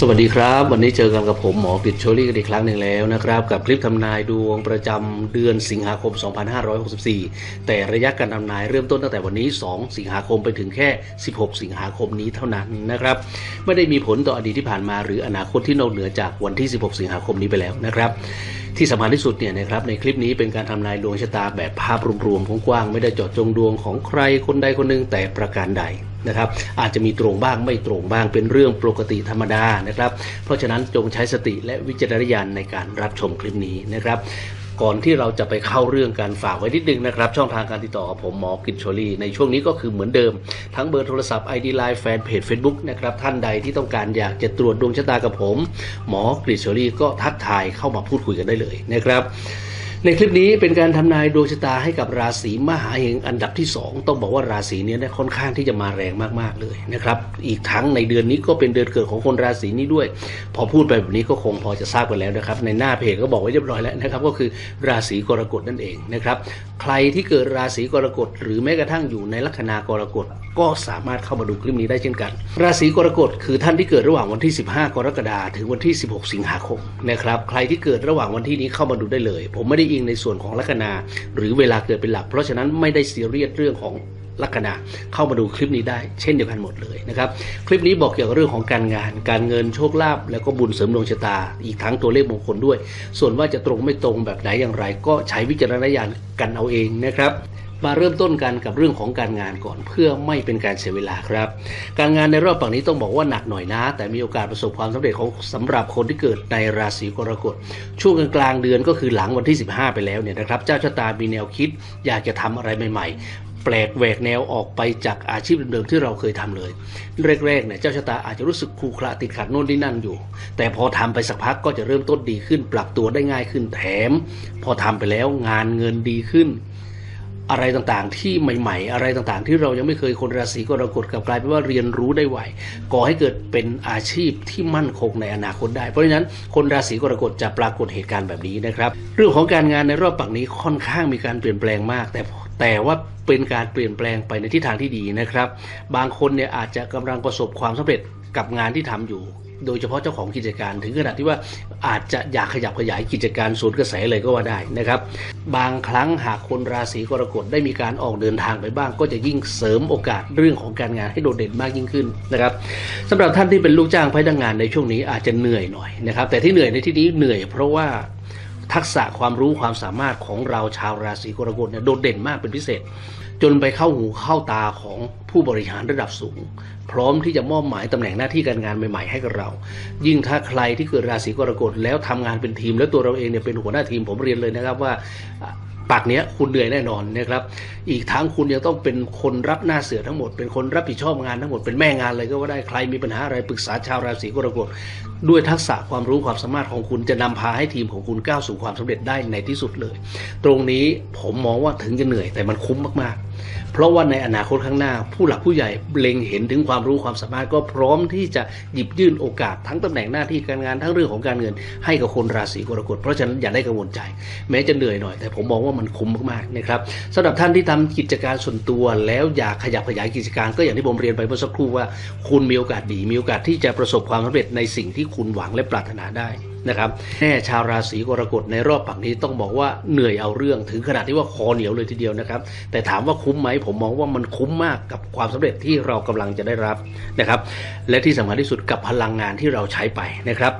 สวัสดีครับ วันนี้เจอกันกับผมหมอกฤษโชลี่กันอีกครั้งหนึ่งแล้วนะครับ กับคลิปทำนายดวงประจำเดือนสิงหาคม 2564 แต่ระยะการทำนายเริ่มต้นตั้งแต่วันนี้ 2 สิงหาคมไปถึงแค่ 16 สิงหาคมนี้เท่านั้นนะครับ ไม่ได้มีผลต่ออดีตที่ผ่านมา หรืออนาคตที่นอกเหนือจากวันที่ 16 สิงหาคมนี้ไปแล้วนะครับที่สำคัญที่สุดเนี่ยนะครับในคลิปนี้เป็นการทำนายดวงชะตาแบบภาพรวมๆกว้างๆไม่ได้เจาะจงดวงของใครคนใดคนหนึ่งแต่ประการใดนะครับอาจจะมีตรงบ้างไม่ตรงบ้างเป็นเรื่องปกติธรรมดานะครับ เพราะฉะนั้นจงใช้สติและวิจารณญาณในการรับชมคลิปนี้นะครับก่อนที่เราจะไปเข้าเรื่องการฝากไว้นิดนึงนะครับ ช่องทางการติดต่อกับผมหมอกิจโชลีในช่วงนี้ก็คือเหมือนเดิม ทั้งเบอร์โทรศัพท์ ID Line แฟนเพจ Facebook นะครับ ท่านใดที่ต้องการอยากจะตรวจดวงชะตากับผม หมอกฤษโชลีก็ทักทายเข้ามาพูดคุยกันได้เลยนะครับ ในคลิปนี้เป็นการทำนายดวงชะตาให้กับราศีมหาเฮงอันดับที่ 2 ต้องบอกว่าราศีนี้นี่ยค่อนข้างที่จะมาแรงมากๆเลยนะครับอีกทั้งในเดือนนี้ก็เป็นเดือนเกิดของคนราศีนี้ด้วย พอพูดไปแบบนี้ก็คงพอจะทราบกันแล้วนะครับในหน้าเพจก็บอกไว้เรียบร้อยแล้วนะครับก็คือราศีกรกฎนั่นเองนะครับใครที่เกิดราศีกรกฎหรือแม้กระทั่งอยู่ในลัคนากรกฎก็สามารถเข้ามาดูคลิปนี้ได้เช่นกัน ราศีกรกฎคือท่านที่เกิดระหว่างวันที่ 15 กรกฎาคมถึงวันที่ 16 สิงหาคมนะครับใครที่เกิดระหว่างวันที่นี้เข้ามาดูได้เลย ผมไม่ได้อิงในส่วนของลัคนา หรือเวลาเกิดเป็นหลัก เพราะฉะนั้นไม่ได้ซีเรียสเรื่องของลัคนาเข้ามาดูคลิปนี้ได้ เช่นเดียวกันหมดเลยนะครับคลิปนี้บอกเกี่ยวกับเรื่องของการงาน การเงินโชคลาภแล้วก็บุญเสริมดวงชะตา อีกทั้งตัวเลขมงคลด้วย ส่วนว่าจะตรงไม่ตรงแบบไหนอย่างไร ก็ใช้วิจารณญาณกันเอาเองนะครับ มาเริ่มต้นกันกับเรื่องของการงานก่อนเพื่อไม่เป็นการเสียเวลาครับ การงานในรอบฝั่งนี้ต้องบอกว่าหนักหน่อยนะ แต่มีโอกาสประสบความสำเร็จของสำหรับคนที่เกิดในราศีกรกฎช่วงกลางเดือนก็คือหลังวันที่ 15 ไปแล้วเนี่ยนะครับเจ้าชะตามีแนวคิด อยากจะทำอะไรใหม่ ๆแปลกแหวกแนวออกไปจากอาชีพเดิมๆที่เราเคยทำเลย แรกๆเนี่ยเจ้าชะตาอาจจะรู้สึกคูคละติดขัดโน่นนี่นั่นอยู่ แต่พอทำไปสักพักก็จะเริ่มต้นดีขึ้น ปรับตัวได้ง่ายขึ้นแถม พอทำไปแล้วงานเงินดีขึ้น อะไรต่างๆ ที่ใหม่ ๆ อะไรต่างๆ ที่เรายังไม่เคยคนราศีกรกฎกลับกลายเป็นว่าเรียนรู้ได้ไวก่อให้เกิดเป็นอาชีพที่มั่นคงในอนาคตได้ เพราะฉะนั้นคนราศีกรกฎจะปรากฏเหตุการณ์แบบนี้นะครับ เรื่องของการงานในรอบปักนี้ค่อนข้างมีการเปลี่ยนแปลงมาก แต่แต่ว่าเป็นการเปลี่ยนแปลงไปในทิศทางที่ดีนะครับ บางคนเนี่ยอาจจะกำลังประสบความสำเร็จกับงานที่ทำอยู่ โดยเฉพาะเจ้าของกิจการ ถึงขนาดที่ว่าอาจจะอยากขยับขยายกิจการสวนกระแสเลยก็ว่าได้นะครับ บางครั้งหากคนราศีกรกฎได้มีการออกเดินทางไปบ้าง ก็จะยิ่งเสริมโอกาสเรื่องของการงานให้โดดเด่นมากยิ่งขึ้นนะครับสำหรับท่านที่เป็นลูกจ้างพนักงานในช่วงนี้อาจจะเหนื่อยหน่อยนะครับแต่ที่เหนื่อยในที่นี้เหนื่อยเพราะว่า ทักษะความรู้ความสามารถของเราชาวราศีกรกฎเนี่ยโดดเด่นมากเป็นพิเศษ จนไปเข้าหูเข้าตาของผู้บริหารระดับสูง พร้อมที่จะมอบหมายตำแหน่งหน้าที่การงานใหม่ๆให้กับเรา ยิ่งถ้าใครที่เกิดราศีกรกฎแล้วทำงานเป็นทีม แล้วตัวเราเองเนี่ยเป็นหัวหน้าทีมผมเรียนเลยนะครับว่า ปากเนี้ยคุณเหนื่อยแน่นอนนะครับ อีกทั้งคุณยังต้องเป็นคนรับหน้าเสือทั้งหมด เป็นคนรับผิดชอบงานทั้งหมด เป็นแม่งานเลยก็ว่าได้ ใครมีปัญหาอะไรปรึกษาชาวราศีกรกฎ ด้วยทักษะความรู้ความสามารถของคุณจะนำพาให้ทีมของคุณก้าวสู่ความสำเร็จได้ในที่สุดเลย ตรงนี้ผมมองว่าถึงจะเหนื่อยแต่มันคุ้มมากๆ เพราะว่าในอนาคตข้างหน้า ผู้หลักผู้ใหญ่เล็งเห็นถึงความรู้ความสามารถก็พร้อมที่จะหยิบยื่นโอกาสทั้งตำแหน่งหน้าที่การงานทั้งเรื่องของการเงิน ให้กับคนราศีกรกฎเพราะฉะนั้นอย่าได้กังวลใจ แม้จะเหนื่อยหน่อย แต่ผมมองว่ามันคุ้มมากๆนะครับสำหรับท่านที่ทำกิจการส่วนตัว แล้วอยากขยับขยายกิจการก็อย่างที่ผมเรียนไปเมื่อสักครู่ว่า คุณมีโอกาสดีมีโอกาสที่จะประสบความสำเร็จในสิ่งที่คุณหวังและปรารถนาได้นะครับแน่ชาวราศีกรกฎในรอบปักนี้ต้องบอกว่าเหนื่อยเอาเรื่องถึงขนาดที่ว่าคอเหนียวเลยทีเดียวนะครับ แต่ถามว่าคุ้มไหมผมมองว่ามันคุ้มมากกับความสำเร็จที่เรากำลังจะได้รับนะครับ และที่สำคัญที่สุดกับพลังงานที่เราใช้ไปนะครับ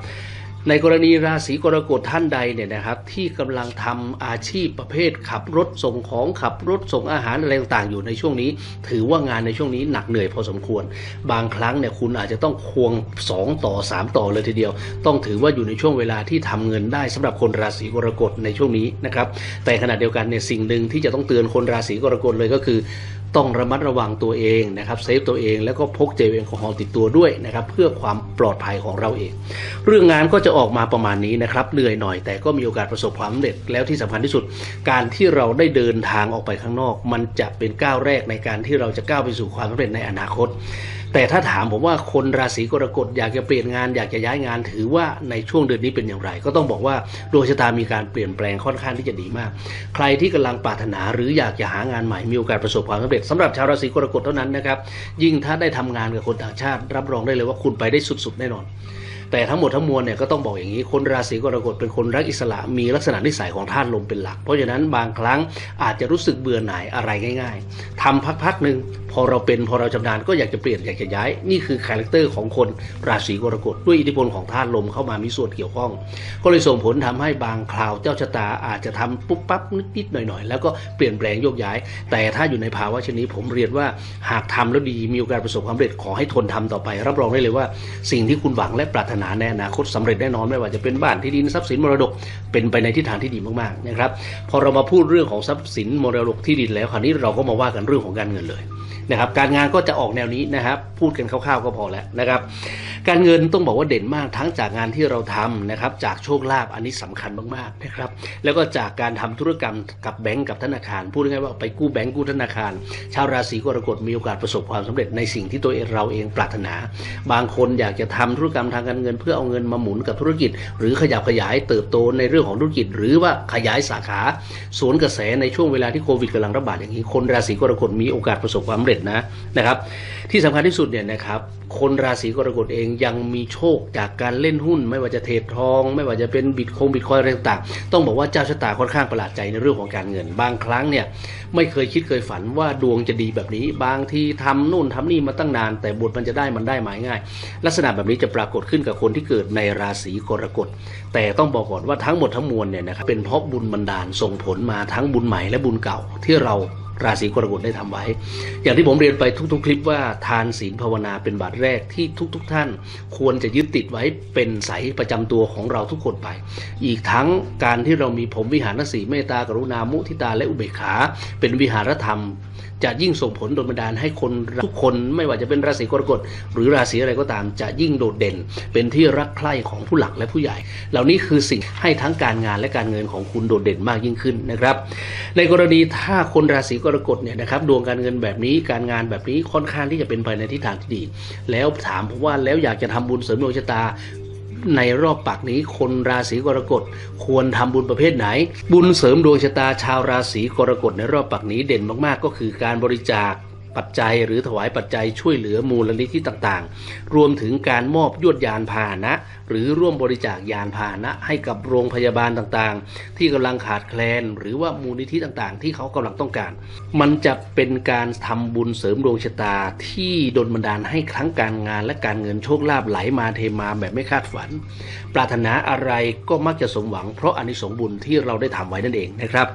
ในกรณีราศีกรกฎท่านใดเนี่ยนะครับที่กำลังทำอาชีพประเภทขับรถส่งของขับรถส่งอาหารอะไรต่างๆอยู่ในช่วงนี้ ถือว่างานในช่วงนี้หนักเหนื่อยพอสมควร บางครั้งเนี่ยคุณอาจจะต้องควง 2 ต่อ 3 ต่อเลยทีเดียว ต้องถือว่าอยู่ในช่วงเวลาที่ทำเงินได้สำหรับคนราศีกรกฎในช่วงนี้นะครับแต่ขณะเดียวกันเนี่ยสิ่งหนึ่งที่จะต้องเตือนคนราศีกรกฎเลยก็คือ ต้องระมัดระวังตัวเองนะครับเซฟตัวเองแล้วก็พกเจลแอลกอฮอล์ติดตัวด้วยนะครับเพื่อความปลอดภัยของเราเอง เรื่องงานก็จะออกมาประมาณนี้นะครับเหนื่อยหน่อยแต่ก็มีโอกาสประสบความสำเร็จแล้วที่สำคัญที่สุด การที่เราได้เดินทางออกไปข้างนอก มันจะเป็นก้าวแรกในการที่เราจะก้าวไปสู่ความสำเร็จในอนาคต แต่ถ้าถามผมว่าคนราศีกรกฎอยากจะเปลี่ยนงาน อยากจะย้ายงานถือว่าในช่วงเดือนนี้เป็นอย่างไร ก็ต้องบอกว่าดวงชะตามีการเปลี่ยนแปลงค่อนข้างที่จะดีมาก ใครที่กำลังปรารถนาหรืออยากจะหางานใหม่มีโอกาสประสบความสำเร็จสำหรับชาวราศีกรกฎเท่านั้นนะครับยิ่งถ้าได้ทำงานกับคนต่างชาติ รับรองได้เลยว่าคุณไปได้สุดๆแน่นอน แต่ทั้งหมดทั้งมวลเนี่ยก็ต้องบอกอย่างนี้คนราศีกรกฎเป็นคนรักอิสระมีลักษณะนิสัยของธาตุลมเป็นหลัก เพราะฉะนั้นบางครั้งอาจจะรู้สึกเบื่อหน่ายอะไรง่าย ๆทำพักๆหนึ่งพอเราเป็นพอเราชำนาญก็อยากจะเปลี่ยนอยากจะย้าย นี่คือคาแรคเตอร์ของคนราศีกรกฎด้วยอิทธิพลของธาตุลมเข้ามามีส่วนเกี่ยวข้อง ก็เลยส่งผลทำให้บางคราวเจ้าชะตาอาจจะทำปุ๊บปั๊บนิดๆหน่อยๆ แล้วก็เปลี่ยนแปลงโยกย้าย แต่ถ้าอยู่ในภาวะเช่นนี้ผมเรียนว่าหากทำแล้วดีมีโอกาสประสบความสำเร็จขอให้ทนทำต่อไป รับรองได้เลยว่า สิ่งที่คุณหวังและปรารถนาในอนาคตสำเร็จแน่นอนไม่ว่าจะเป็นบ้านที่ดินทรัพย์สินมรดกเป็นไปในทิศทางที่ดีมากๆนะครับพอเรามาพูดเรื่องของทรัพย์สินมรดกที่ดินแล้วคราวนี้เราก็มาว่ากันเรื่องของการเงินเลยนะครับการงานก็จะออกแนวนี้นะครับพูดกันคร่าวๆก็พอแล้วนะครับ การเงินต้องบอกว่าเด่นมากทั้งจากงานที่เราทำนะครับ จากโชคลาภอันนี้สำคัญมากๆนะครับ แล้วก็จากการทำธุรกรรมกับแบงก์กับธนาคาร พูดง่ายๆว่าไปกู้แบงก์กู้ธนาคาร ชาวราศีกรกฎมีโอกาสประสบความสำเร็จในสิ่งที่ตัวเองเราเองปรารถนา บางคนอยากจะทำธุรกรรมทางการเงิน เพื่อเอาเงินมาหมุนกับธุรกิจ หรือขยับขยายเติบโตในเรื่องของธุรกิจ หรือว่าขยายสาขาสวนกระแสในช่วงเวลาที่โควิดกำลังระบาดอย่างนี้ คนราศีกรกฎมีโอกาสประสบความสำเร็จนะนะครับ ที่สำคัญที่สุดเนี่ยนะครับ คนราศีกรกฎเองยังมีโชคจากการเล่นหุ้น ไม่ว่าจะเทรดทอง ไม่ว่าจะเป็นบิตคงบิตคอยอะไรต่างๆ ต้องบอกว่าเจ้าชะตาค่อนข้างประหลาดใจในเรื่องของการเงิน บางครั้งเนี่ยไม่เคยคิดเคยฝันว่าดวงจะดีแบบนี้ บางทีทำนู่นทำนี่มาตั้งนาน แต่บทมันจะได้มันได้หมายง่าย ลักษณะแบบนี้จะปรากฏขึ้นกับคนที่เกิดในราศีกรกฎ แต่ต้องบอกก่อนว่าทั้งหมดทั้งมวลเนี่ยนะครับเป็นเพราะบุญบันดาลส่งผลมาทั้งบุญใหม่และบุญเก่าที่เรา ราศีกรกฎได้ทำไว้ อย่างที่ผมเรียนไปทุก ๆ คลิปว่าทานศีลภาวนาเป็นบาทแรกที่ทุก ๆทท่าน ควรจะยึดติดไว้เป็นสายประจำตัวของเราทุกคนไป อีกทั้งการที่เรามีผมวิหารสีเมตตากรุณามุทิตาและอุเบกขา เป็นวิหารธรรม จะยิ่งส่งผลโดนบันดาลให้คนทุกคนไม่ว่าจะเป็นราศีกรกฎหรือราศีอะไรก็ตาม จะยิ่งโดดเด่น เป็นที่รักใคร่ของผู้หลักและผู้ใหญ่ เหล่านี้คือสิ่งให้ทั้งการงานและการเงินของคุณโดดเด่นมากยิ่งขึ้นนะครับ ในกรณีถ้าคนราศีกรกฎเนี่ยนะครับดวงการเงินแบบนี้การงานแบบนี้ค่อนข้างที่จะเป็นไปในทิศทางที่ดี แล้วถามผมว่าแล้วอยากจะทำบุญเสริมดวงชะตา ในรอบปักนี้คนราศีกรกฎควรทำบุญประเภทไหน บุญเสริมดวงชะตาชาวราศีกรกฎในรอบปักนี้เด่นมากๆ ก็คือการบริจาค ปัจจัย หรือถวายปัจจัยช่วยเหลือมูลนิธิต่างๆ รวมถึงการมอบยวดยานพาหนะ หรือร่วมบริจาคยานพาหนะ ให้กับโรงพยาบาลต่างๆ ที่กำลังขาดแคลน หรือว่ามูลนิธิต่างๆ ที่เขากำลังต้องการ มันจะเป็นการทำบุญเสริมดวงชะตาที่ดลบันดาลให้ครั้งการงานและการเงินโชคลาภไหลมาเทมาแบบไม่คาดฝัน ปรารถนาอะไรก็มักจะสมหวังเพราะอานิสงส์บุญที่เราได้ทำไว้นั่นเองนะครับ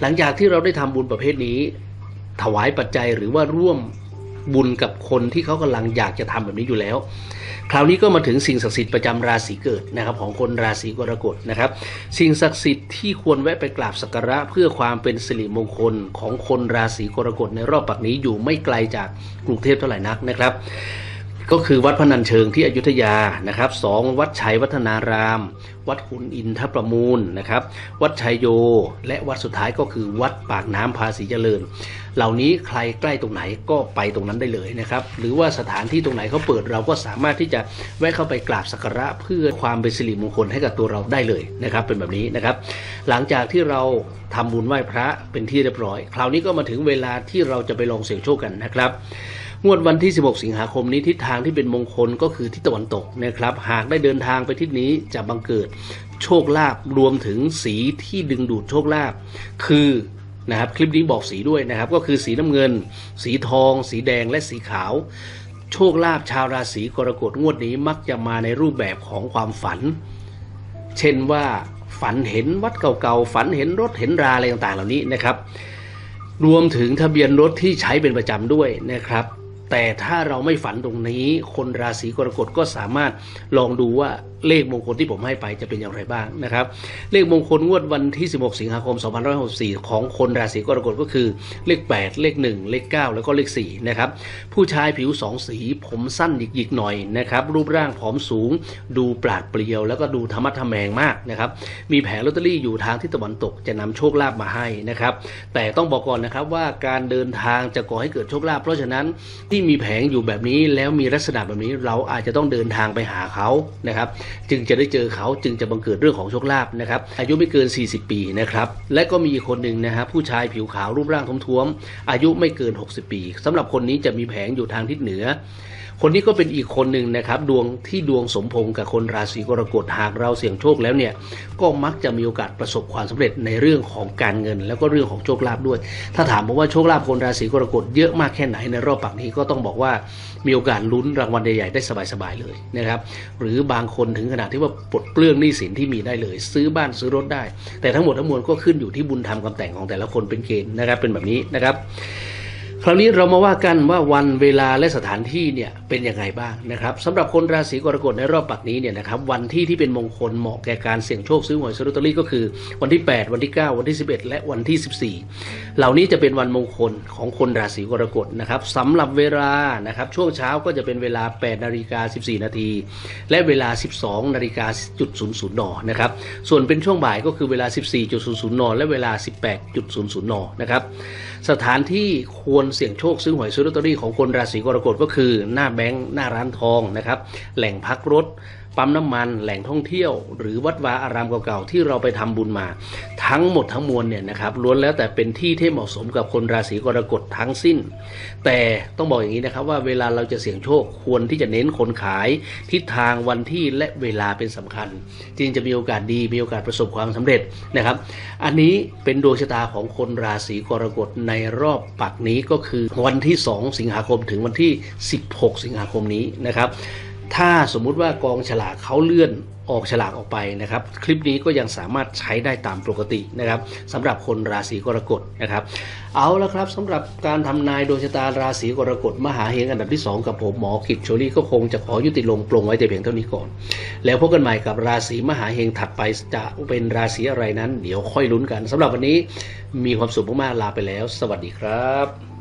หลังจากที่เราได้ทำบุญประเภทนี้ ถวายปัจจัยหรือว่าร่วมบุญกับคนที่เขากำลังอยากจะทำแบบนี้อยู่แล้ว คราวนี้ก็มาถึงสิ่งศักดิ์สิทธิ์ประจำราศีเกิดนะครับ ของคนราศีกรกฎนะครับ สิ่งศักดิ์สิทธิ์ที่ควรแวะไปกราบสักการะเพื่อความเป็นสิริมงคลของคนราศีกรกฎในรอบปักนี้อยู่ไม่ไกลจากกรุงเทพเท่าไหร่นักนะครับ ก็คือวัดพนัญเชิงที่อยุธยานะครับสองวัดชัยวัฒนาราม วัดขุนอินทประมูลนะครับ วัดชัยโย และวัดสุดท้ายก็คือวัดปากน้ำภาษีเจริญ เหล่านี้ใครใกล้ตรงไหนก็ไปตรงนั้นได้เลยนะครับ หรือว่าสถานที่ตรงไหนเขาเปิดเราก็สามารถที่จะแวะเข้าไปกราบสักการะเพื่อความเป็นสิริมงคลให้กับตัวเราได้เลยนะครับ เป็นแบบนี้นะครับ หลังจากที่เราทำบุญไหว้พระเป็นที่เรียบร้อย คราวนี้ก็มาถึงเวลาที่เราจะไปลองเสี่ยงโชคกันนะครับ งวดวันที่ 16 สิงหาคมนี้ทิศทางที่เป็นมงคลก็คือทิศตะวันตกนะครับ หากได้เดินทางไปทิศนี้จะบังเกิดโชคลาภรวมถึงสีที่ดึงดูดโชคลาภคือนะครับคลิปนี้บอกสีด้วยนะครับ ก็คือสีน้ำเงิน สีทอง สีแดงและสีขาว โชคลาภชาวราศีกรกฎงวดนี้มักจะมาในรูปแบบของความฝัน เช่นว่าฝันเห็นวัดเก่าๆ ฝันเห็นรถเห็นราอะไรต่างๆ เหล่านี้นะครับ รวมถึงทะเบียนรถที่ใช้เป็นประจำด้วยนะครับ แต่ถ้าเราไม่ฝันตรงนี้ คนราศีกรกฎก็สามารถลองดูว่า เลขมงคลที่ผมให้ไปจะเป็นอย่างไรบ้างนะครับ เลขมงคลงวดวันที่ 16 สิงหาคม 2564 ของคนราศีกรกฎก็คือเลข 8 เลข 1 เลข 9 แล้วก็เลข4นะครับผู้ชายผิวสองสี ผมสั้นหยิกๆหน่อยนะครับรูปร่างผอมสูง ดูปราดเปรียว แล้วก็ดูธรรมะทแมงมากนะครับมีแผงลอตเตอรี่อยู่ทางที่ตะวันตกจะนำโชคลาภมาให้นะครับแต่ต้องบอกก่อนนะครับว่าการเดินทางจะก่อให้เกิดโชคลาภเพราะฉะนั้นที่มีแผงอยู่แบบนี้แล้วมีลักษณะแบบนี้เราอาจจะต้องเดินทางไปหาเขานะครับจึงจะได้เจอเขาจึงจะบังเกิดเรื่องของโชคลาภนะครับอายุไม่เกิน 40 ปีนะครับและก็มีคนหนึ่งนะฮะผู้ชายผิวขาวรูปร่างท้วมๆอายุไม่เกิน 60 ปีสำหรับคนนี้จะมีแผงอยู่ทางทิศเหนือ คนนี้ก็เป็นอีกคนหนึ่งนะครับ ดวงที่ดวงสมพงษ์กับคนราศีกรกฎหากเราเสี่ยงโชคแล้วเนี่ยก็มักจะมีโอกาสประสบความสำเร็จในเรื่องของการเงิน แล้วก็เรื่องของโชคลาภด้วย ถ้าถามผมว่าโชคลาภคนราศีกรกฎเยอะมากแค่ไหนในรอบปักนี้ก็ต้องบอกว่ามีโอกาสลุ้นรางวัลใหญ่ๆได้สบายๆเลยนะครับหรือบางคนถึงขนาดที่ว่าปลดเปลื้องหนี้สินที่มีได้เลย ซื้อบ้านซื้อรถได้ แต่ทั้งหมดทั้งมวลก็ขึ้นอยู่ที่บุญธรรมกำแต่งของแต่ละคนเป็นเกณฑ์นะครับเป็นแบบนี้นะครับ คราวนี้เรามาว่ากันว่าวันเวลาและสถานที่เนี่ยเป็นยังไงบ้างนะครับสำหรับคนราศีกรกฎในรอบปักนี้เนี่ยนะครับวันที่ที่เป็นมงคลเหมาะแก่การเสี่ยงโชคซื้อหวยซื้อลอตเตอรี่ก็คือ วันที่ 8 วันที่ 9 วันที่ 11 และวันที่ 14 เหล่านี้จะเป็นวันมงคลของคนราศีกรกฎนะครับสำหรับเวลานะครับช่วงเช้าก็จะเป็นเวลา 8 นาฬิกา 14 นาทีและเวลา 12 นาฬิกาจุด00นนะครับส่วนเป็นช่วงบ่ายก็คือเวลา 14.00นและเวลา 18.00นนะครับสถานที่ควรเสี่ยงโชคซื้อหวยซื้อลอตเตอรี่ของคนราศีกรกฎก็คือ หน้าแบงค์หน้าร้านทองนะครับ แหล่งพักรถ ปั๊มน้ำมันแหล่งท่องเที่ยว หรือวัดวาอารามเก่าๆที่เราไปทำบุญมา ทั้งหมดทั้งมวลเนี่ยนะครับล้วนแล้วแต่เป็นที่ที่เหมาะสมกับคนราศีกรกฎทั้งสิ้น แต่ต้องบอกอย่างนี้นะครับว่าเวลาเราจะเสี่ยงโชคควรที่จะเน้นคนขาย ทิศทางวันที่และเวลาเป็นสำคัญ จึงจะมีโอกาสดีมีโอกาสประสบความสำเร็จนะครับ อันนี้เป็นดวงชะตาของคนราศีกรกฎในรอบปักนี้ก็คือวันที่ 2 สิงหาคมถึงวันที่ 16 สิงหาคมนี้นะครับ ถ้าสมมุติว่ากองฉลากเขาเลื่อนออกฉลากออกไปนะครับ คลิปนี้ก็ยังสามารถใช้ได้ตามปกตินะครับสำหรับคนราศีกรกฎนะครับ เอาละครับสำหรับการทำนายดวงชะตาราศีกรกฎมหาเฮงอันดับที่ 2 กับผมหมอกิจโชลี่ก็คงจะขอยุติลงปลงไว้แต่เพียงเท่านี้ก่อน แล้วพบกันใหม่กับราศีมหาเฮงถัดไปจะเป็นราศีอะไรนั้น เดี๋ยวค่อยลุ้นกันสำหรับวันนี้มีความสุขมากๆลาไปแล้ว สวัสดีครับ